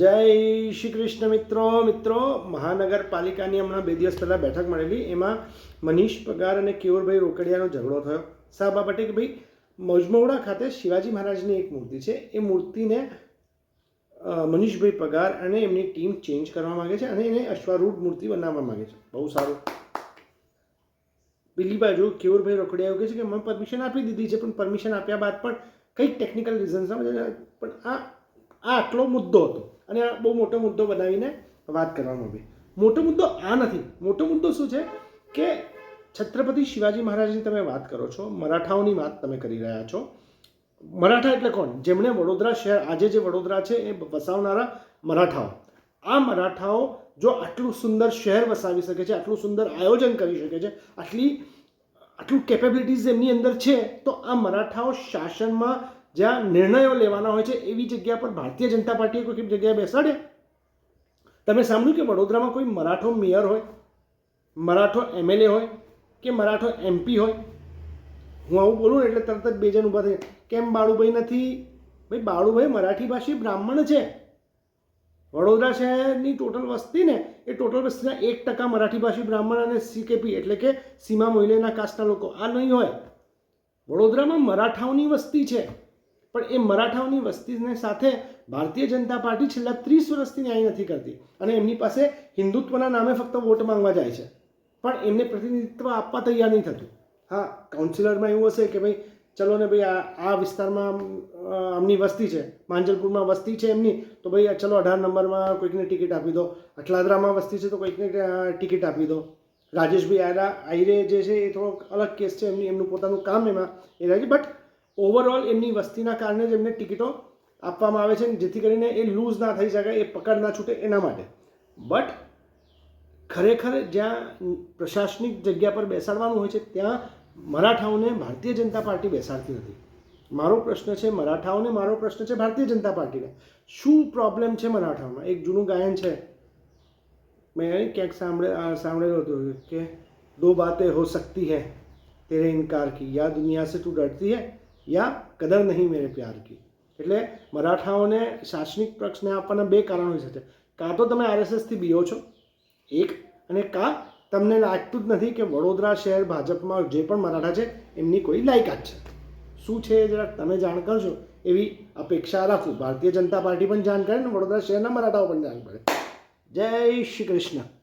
જય શ્રી કૃષ્ણ મિત્રો મિત્રો મહાનગરપાલિકાની હમણાં બે દિવસ પહેલાં બેઠક મળેલી. એમાં મનીષ પગાર અને કેવરભાઈ રોકડિયાનો ઝઘડો થયો. સા બાબતે કે ભાઈ, મજમોડા ખાતે શિવાજી મહારાજની એક મૂર્તિ છે. એ મૂર્તિને મનીષભાઈ પગાર અને એમની ટીમ ચેન્જ કરવા માગે છે અને એને અશ્વારૂઢ મૂર્તિ બનાવવા માગે છે. બહુ સારું. પેલી બાજુ કેવરભાઈ રોકડિયા એવું કહે છે કે મેં પરમિશન આપી દીધી છે, પણ પરમિશન આપ્યા બાદ પણ કંઈક ટેકનિકલ રીઝન્સ પણ આ આ આટલો મુદ્દો હતો. અને આ બહુ મોટો મુદ્દો બનાવીને વાત કરવામાં આવી મોટો મુદ્દો આ નથી. મોટો મુદ્દો શું છે કે છત્રપતિ શિવાજી મહારાજની તમે વાત કરો છો, મરાઠાઓની વાત તમે કરી રહ્યા છો. મરાઠા એટલે કોણ? જેમણે વડોદરા શહેર, આજે જે વડોદરા છે એ વસાવનારા મરાઠાઓ. આ મરાઠાઓ જો આટલું સુંદર શહેર વસાવી શકે છે, આટલું સુંદર આયોજન કરી શકે છે, આટલી, આટલું કેપેબિલિટીઝ એમની અંદર છે, તો આ મરાઠાઓ શાસનમાં જ્યાં નિર્ણયો લેવાના હોય છે, એવી જગ્યા પર ભારતીય જનતા પાર્ટીએ કોઈ જગ્યાએ બેસાડે તમે સાંભળ્યું કે વડોદરામાં કોઈ મરાઠો મેયર હોય, મરાઠો એમએલએ હોય કે મરાઠો એમપી હોય? હું આવું બોલું એટલે તરત જ બે જણ ઊભા થઈ કેમ બાળુભાઈ નથી? ભાઈ, બાળુભાઈ મરાઠી ભાષી બ્રાહ્મણ છે. વડોદરા શહેરની ટોટલ વસ્તી ને, એ ટોટલ વસ્તીના એક ટકા મરાઠી ભાષી બ્રાહ્મણ અને સીકેપી એટલે કે સીમા મોહિલેના કાસ્ટના લોકો. આ નહીં હોય. વડોદરામાં મરાઠાઓની વસ્તી છે. પણ એ મરાઠાઓની વસ્તીને સાથે ભારતીય જનતા પાર્ટી છેલ્લા ત્રીસ વર્ષથી ન્યાય નથી કરતી અને એમની પાસે હિન્દુત્વના નામે ફક્ત વોટ માંગવા જાય છે. પણ એમને પ્રતિનિધિત્વ આપવા તૈયાર નહીં થતું. હા કાઉન્સિલરમાં એવું હશે કે ભાઈ, ચલો ને ભાઈ, આ આ વિસ્તારમાં આમની વસ્તી છે, માંજલપુરમાં વસ્તી છે એમની, તો ભાઈ ચલો અઢાર નંબરમાં કોઈકને ટિકિટ આપી દો. અટલાદરામાં વસ્તી છે તો કોઈકને ટિકિટ આપી દો. રાજેશભાઈ આયરા, આયરે જે છે એ થોડોક અલગ કેસ છે એમની, એમનું પોતાનું કામ એમાં એ રહે બટ ઓવરઓલ એમની વસ્તીના કારણે જ એમને ટિકિટો આપવામાં આવે છે જેથી કરીને એ લૂઝ ના થઈ શકે, એ પકડ ના છૂટે એના માટે. બટ ખરેખર જ્યાં પ્રશાસનિક જગ્યા પર બેસાડવાનું હોય છે, ત્યાં મરાઠાઓને ભારતીય જનતા પાર્ટી બેસાડતી નથી. મારો પ્રશ્ન છે, મરાઠાઓને મારો પ્રશ્ન છે, ભારતીય જનતા પાર્ટીને. શું પ્રોબ્લેમ છે મરાઠાઓમાં? એક જૂનું ગાયન છે. મેં ક્યાંક સાંભળે સાંભળેલું હતું કે, દો બાતે હો સકતી હૈ, તેરે ઇનકાર કી યા દુનિયા સે તું ડરતી હૈ. યા કદર નહીં મેરે પ્યાર કી. એટલે મરાઠાઓને શાસનિક પક્ષને આપવાના બે કારણો છે. કાં તો તમે આરએસએસથી બીઓ છો, એક, અને કાં તમને લાગતું જ નથી કે વડોદરા શહેર ભાજપમાં જે પણ મરાઠા છે, એમની કોઈ લાયકાત છે. શું છે જરાક તમે જાણ કરશો એવી અપેક્ષા રાખું. ભારતીય જનતા પાર્ટી પણ જાણ કરે ને વડોદરા શહેરના મરાઠાઓ પણ જાણ કરે. જય શ્રી કૃષ્ણ.